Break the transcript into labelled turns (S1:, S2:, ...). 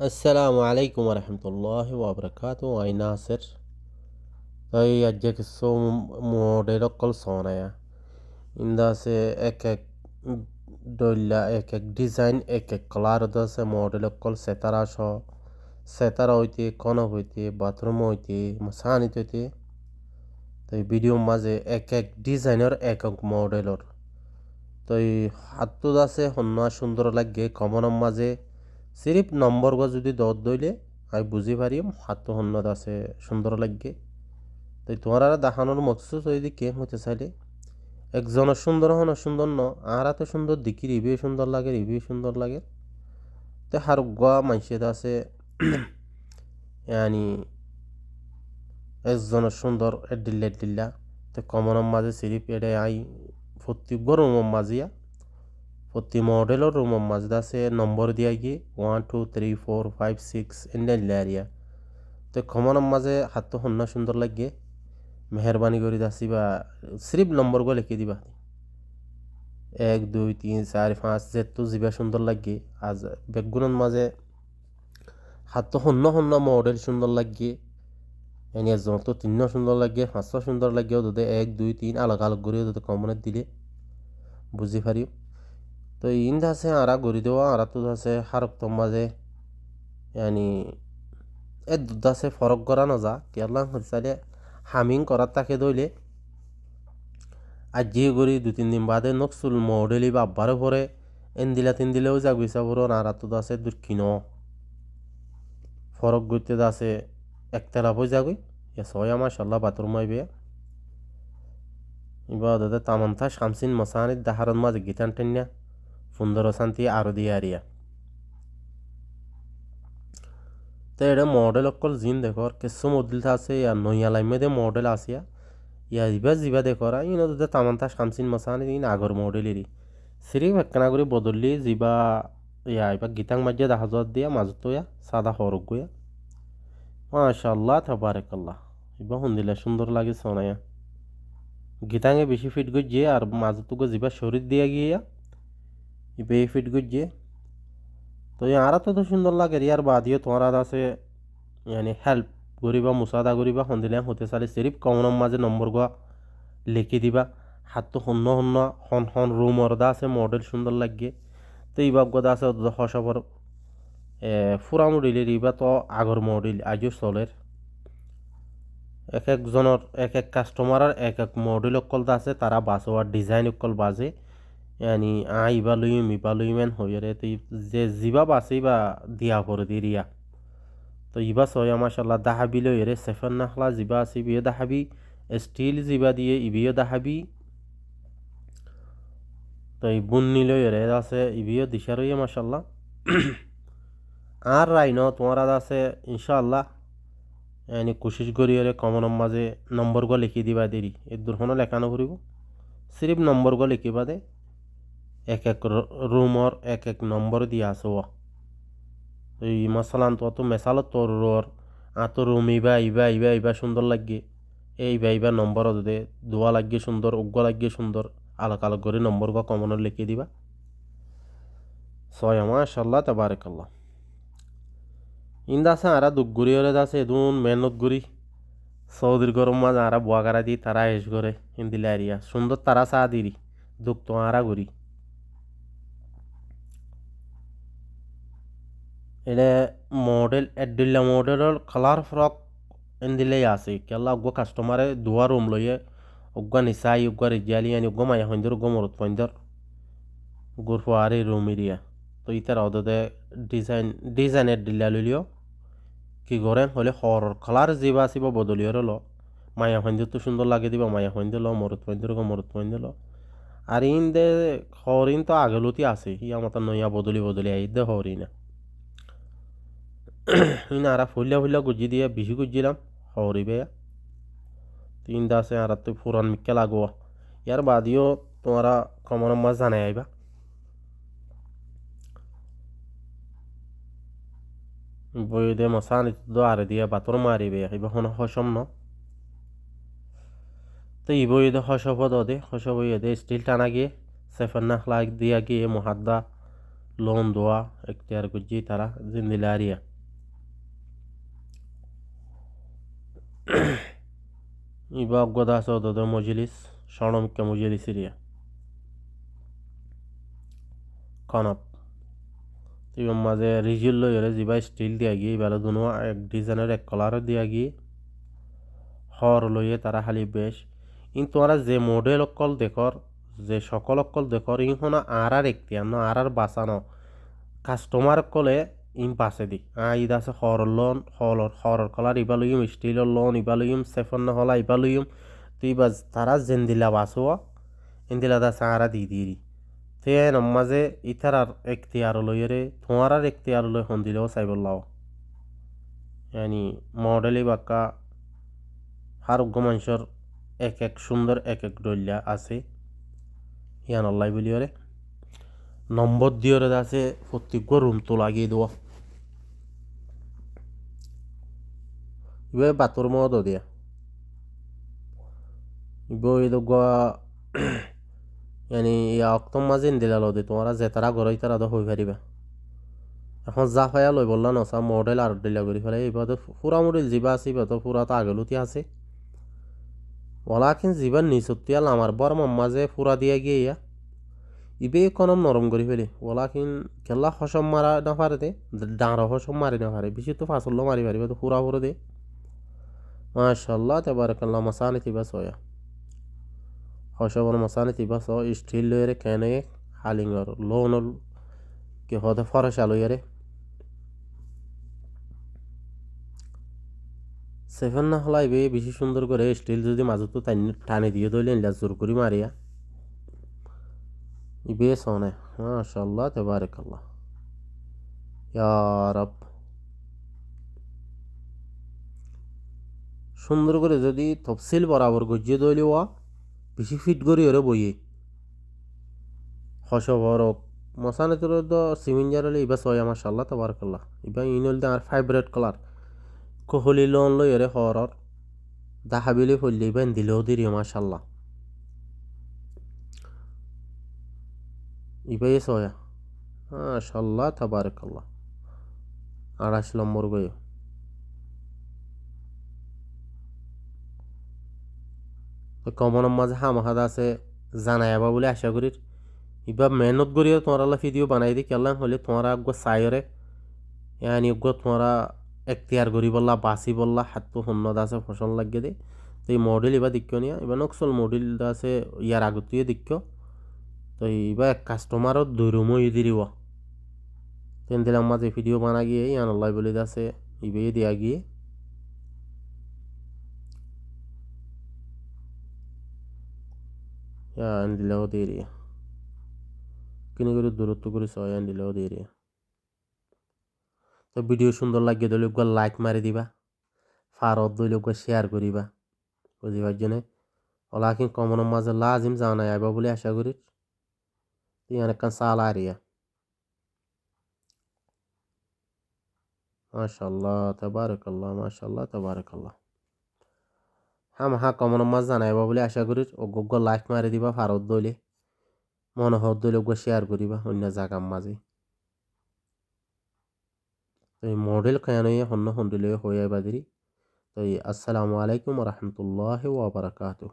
S1: আসসালামু আলাইকুম রহমতুল্লাহ wabarakatuh आई नासिर ताई अज्ज किस्सो मोडेलो कल सोना या इंदा से एक এক डोला एक এক डिज़ाइन एक एक कलर दा से मोडेलो कल सेतारा शो সেতারা হইতে কনক হইতে, বাথরুম হইতে সাহানিত হইতে। তাই ভিডিও মাঝে এক এক ডিজাইনের এক এক মডেলর। তাই হাতত আছে সন্না সুন্দর লাগে, কমনের মাঝে সিরিফ নম্বর গো যদি দর দইলে, আমি বুঝি পারিম হাতটো সন্ন্যত আছে সুন্দর লাগে। তাই তোমার দেখানোর মকসুদ যদি কেম হতে চাইলে। একজনের সুন্দর হন সুন্দর ন আর এত সুন্দর দেখি রিভিউ সুন্দর লাগে রিভিউ সুন্দর লাগে। তো হার গোয়া মানুষের আছে ইয়ানি একজনের সুন্দর এডিল্লা এডিল্লা তো কমনের মাঝে সিরিপ এডে আই প্রত্যেক রুমের মাঝিয়া প্রতি মডেলের রুমের মাঝে আছে নম্বর দিয়া গিয়ে one two three four five six এন্ডা area তো কমনের মাঝে হাতটো সন্ন্য সুন্দর লাগে মেহরবানি করে দাসিবা সিরিপ নম্বরগুলো লিখে দিবা। এক, দুই, তিন চার পাঁচ যেহেতু যিবা সুন্দর লাগে আজ বেগুনের মাঝে হাতটো সন্ন সন্ন মডেল সুন্দর লাগে এনে যত তিন সুন্দর লাগে পাঁচশো সুন্দর লাগে যদি এক, দুই, তিন আলাদা আলাদা করে যদি কমনে দিলে বুঝি পারি তো ইন আছে আরা গড়ি দেওয়া আরা তো আছে হারক্তম মাঝে ইয়ানি এ দুধ আছে ফরক করা নজা কেরলা হরসালে হামিং করার তাকে দইলে আর যে দু তিন দিন বাদে নকসুল মডেলি বা আব্বারও পরে এন দিলা তিন দিলেও যা গুইসা পড়ো আর তো আছে দুর্কিন ফরক গইতে আছে একতলা বই যাগুই এ ছয় আমার সাল্লাহ বাতুর মাইবে এবার দাদা তামান্তা শামসিন মশানির দাহারন মাঝে গীতান টেন্যা আরও দিয়ে আরিয়া তো এটা মডেল অকল জিন দেখর কিছু মডেল আছে ইয়ার নইয়া লাইমে মডেল আসিয়া ইয়া ইবা জিবা দেখরা ইন ওদের তামান্তা শামসিন মশানি ইন আগর মডেলেরই সিরিফ একখানা করে বদললি জিবা ইয়া এবার গীতাং দেখা যাওয়ার দিয়া, মাজত ইয়া সাদা হরক গয়া। মাশাল্লাহ তাবারেকাল্লাহ ইবা শুনদিলে সুন্দর লাগে সোনায়া গীতাঙে বেশি ফিট গিয়ে আর মাজতুকে জিবা শরীর দিয়া গিয়া। ইবে ফিট গিয়ে তো আর তো সুন্দর লাগে ইয়ার বাদিও তোমার আছে মানে হেল্প করিবা মুসাদা করিবা, সন্ধিলে হতে চালে সিরিফ কমনের মাঝে নম্বর গোয়া লিখি দিবা। হাতটো শূন্য শূন্য হন হন রুম অর্দা আছে মডেল সুন্দর লাগে তো ইবাব গদা আছে হসবর ফুরা মডেলের ইবা তো আগর মডেল আজও চলের এক একজনের এক এক কাস্টমারের এক এক মডেল অকল আছে তারা বাসোয়ার ডিজাইন অকল বাজে। ইয়ানি আ ইবা লইম ইবা লইমেন হইরে তো যে জিবা বাসি বা দিয়া করে দিরিয়া তো ইবা সয়া মাশাল্লাহ দাহাবি লইরে সেফেন নাখলা জিবা আছে বিয়ে দাহাবি স্টিল জিবা দিয়ে ইবিও দাহাবি তো এই বুন্নি লইরে আছে ইবিও দিশা রইয়ে মাশাল্লাহ আর রাইন তোমার আছে ইনশাআল্লাহ এনে কোশিশ করি কমন মাঝে নম্বরগুলো লিখি দিবা দেরি এর দুর্ঘটনা লেখানো করিব সিরিফ নম্বরগুলো লিখিবা দে এক এক রুমর এক এক নম্বর দিয়া আছে এই মশালান তো মেশালো তোর রোর। আতো রুম ইবা ইবা ইবা ইবা সুন্দর লাগে। এইবা ইবা নম্বর দে দোয়া লাগিয়ে সুন্দর উগ্র লাগিয়ে সুন্দর। আলোক আলোক করে নম্বর বা কমনের লিখে দিবা। ছয় মাশাল্লাহ তাবারেকাল্লাহ। ইন্দা আছে আরা দুগুড়ি হলে আছে এদুন মেহনত গুড়ি। সৌদির গরম মাঝে আরা বোয়াগারা দি তারা এস করে ইন্দিলা এরিয়া সুন্দর তারা চা দিরি। দুঃখ তো আরা গুড়ি। মডেল এডিল্লা মডেলের কালার ফ্রক এন্দিলে আছে কেলা উগ্র কাস্টমারে দুয়া রুম লইয়ে উগ্র নিসাই উগ্র রিজালি আনি উগ্র মায়া হইন্দর উগ্র মরত পইন্দর গুর ফুয়ারি রুম এরিয়া তো ইতার অদতে ডিজাইন ডিজাইনের ডিল্লা লইলিও কি করে হলে হর কালার যিবা আসিব বদলিও ল মায়া হইন্দর তো সুন্দর লাগে দিবা মায়া হইন্দর ল মরত পইন্দর মরত পইন্দর ল আর ইন দে হরিণ তো আগলতি আছে ই আমার নয়া বদলি বদলি আই দে হরিণা ইন আরা ফুলিয়া ফুলিয়া গুজি দিয়ে বিহু গুজিলাম হরিবে তিন দাসে আর তুই ফুরান মিক্কে লাগো ইয়ার বাদিও তোমারা কমন মাছ জানাই আইবা বই দে মশানি তো আর দিয়ে বাতর মারিবে এবার হন হসম ন তো ই বই দে হসব দে হসব দে স্টিল টানা গিয়ে সেফার নাখলা দিয়া গিয়ে মহাদ্দা লোন দোয়া এখতিয়ার করছি তারা জিন্দিলারিয়া ইবা অজ্ঞতা আছে অদদ মজলিস স্বর্ণমুখ্য মজলিস এরিয়া কনপ ইবার মাঝে রিজিল লইরে যিবা স্টিল দিয়া গিয়ে এবার দুনো এক ডিজাইনের এক কালার দিয়া গিয়ে হর লইয়ে তারা খালি বেশ ইন তোমরা যে মডেল অকল দেখর যে সকল অকল দেখর ইন হন আর আর একটিয়ার ন আর আর বাঁচানো কাস্টমার কলে ইন পাশে দি। আ, ইদ আছে হর লোন হলর হরর কলার ইবা লইম স্টিলর লোন ইবা লইম সেফন হলা ইবা লইম। তুই বা তারা জেন্দিলা বাসুয়া ইন্দিলা দা সাহারা দি দিরি তে নমাজে ইথার আর এখতিয়ার লইরে তোমার আর এখতিয়ার লই হন দিলেও চাইবল্লাও yani মডেলি বাক্কা হারোগ্য মানুষের এক এক সুন্দর এক এক ডলিয়া আছে। ইয়ান আল্লাহ বলিওরে নম্বর দিওরে আছে প্রত্যেক রুম তো লাগিয়ে দেওয়া ইবে বাতর মদ দিয়া ইবে ওই দোয়া ইয়ানি ইয়া অক্তম মাঝে দিলা লদে তোমারা জেতারা ঘরই তারা তো হই পারিবা এখন যা ফায়া লই বললা নসা মডেল আর দিলা করি ফেলে এবার তো পুরা মডেল যিবা আছে এবার তো পুরা তো আগেলতি আছে ওলাকিন যিবার নিচতিয়াল আমার বর মাঝে পুরা দিয়া গিয়ে ইয়া ইবে কনম নরম করে ফেলে ওলাকিন কেলা হসম মারা না পারে দে ডাঁড় হসম মারি না পারে বেশি তো ফাঁসল্য মারি পারিবে তো পুরা পুরো দে মাশাল্লাহ তেবারকাল্লাহ মাসানি তিবা সয়া হসবর মাসানি তিবা স স্টিল লইরে কেনে হালিংর লোন কে হতে ফরসা লইরে সেভেন না হলাইবে বেশি সুন্দর করে স্টিল যদি মাজতো টানি দিয়ে দইলে জোর করি মারিয়া ইবে সনে মাশাল্লাহ তেবারকাল্লাহ ইয়া সুন্দর করে যদি তফসিল বরাবর গজিয়ে দইলে ওয়া বেশি ফিট করি ওরে বইয়ে হস বরক মশানে তোর তো সিমিঞ্জার হলে ইবা সয়া মাশাল্লাহ তেবারকাল্লাহ ইবা ইন হলে আর ফাইব্রেট কালার কোহলি লোন লই এরে হরর দাহাবিলি ফললি ইবা দিলেও দিরি মাশাল্লাহ। ইবাই সয়া মাশাল্লাহ তাবারাকাল্লাহ আড়াইশ নম্বর গয়ে কমন মাঝে হামাহাদ আছে, জানাইবা বলে আশা করি ইবা মেহনত করিও তোমার ভিডিও বানাই দি কেলাম হলে তোমার আগ চাইরে ইয়ানি অজ্ঞ তোমরা এখতিয়ার করি বললা বাসি বললা হাতটো সুন্নত আছে ফসল লাগিয়ে দে। তো এই মডেল এবার দিক্য নিয়া এবার নকশল মডেল আছে ইয়ার আগতেও দিক্য। তো এইবার কাস্টমারত ই দিব তেন দিলাম মাঝে ভিডিও বানা গিয়ে ইয়ান আল্লাহ বলে আছে ইবে দিয়া গিয়ে। ইয়ান দিলেও দিয়ে দিয়া কিনে করে দূরত্ব করে ছয় দিলেও দিয়ে দিয়া তো ভিডিও সুন্দর লাগিয়ে দিলে লাইক মারি দিবা ফারত দিলে শেয়ার করিবা বুঝিবার জন্য ওলা কি কমনের মাঝে লাজিম যাওয়া নাই আইবা বলে আশা করি ইয়ান একখান সাল আরিয়া মাশাল্লাহ তাবারাকাল্লাহ মাশাল্লাহ তাবারাকাল্লাহ হ্যাঁ হ্যাঁ কমন মাছ জানাইবা বলে আশা করি অজ্ঞ লাইক মারি দিবা ভারত দইলে। মনোহর দইলে শেয়ার করিবা, অন্য জায়গার মাঝে। তো এই মডেল কেন হন্য হন্দিলে হয়ে বাদিরি তো আসসালামু আলাইকুম রহমতুল্লাহ ওবরাকাতুহ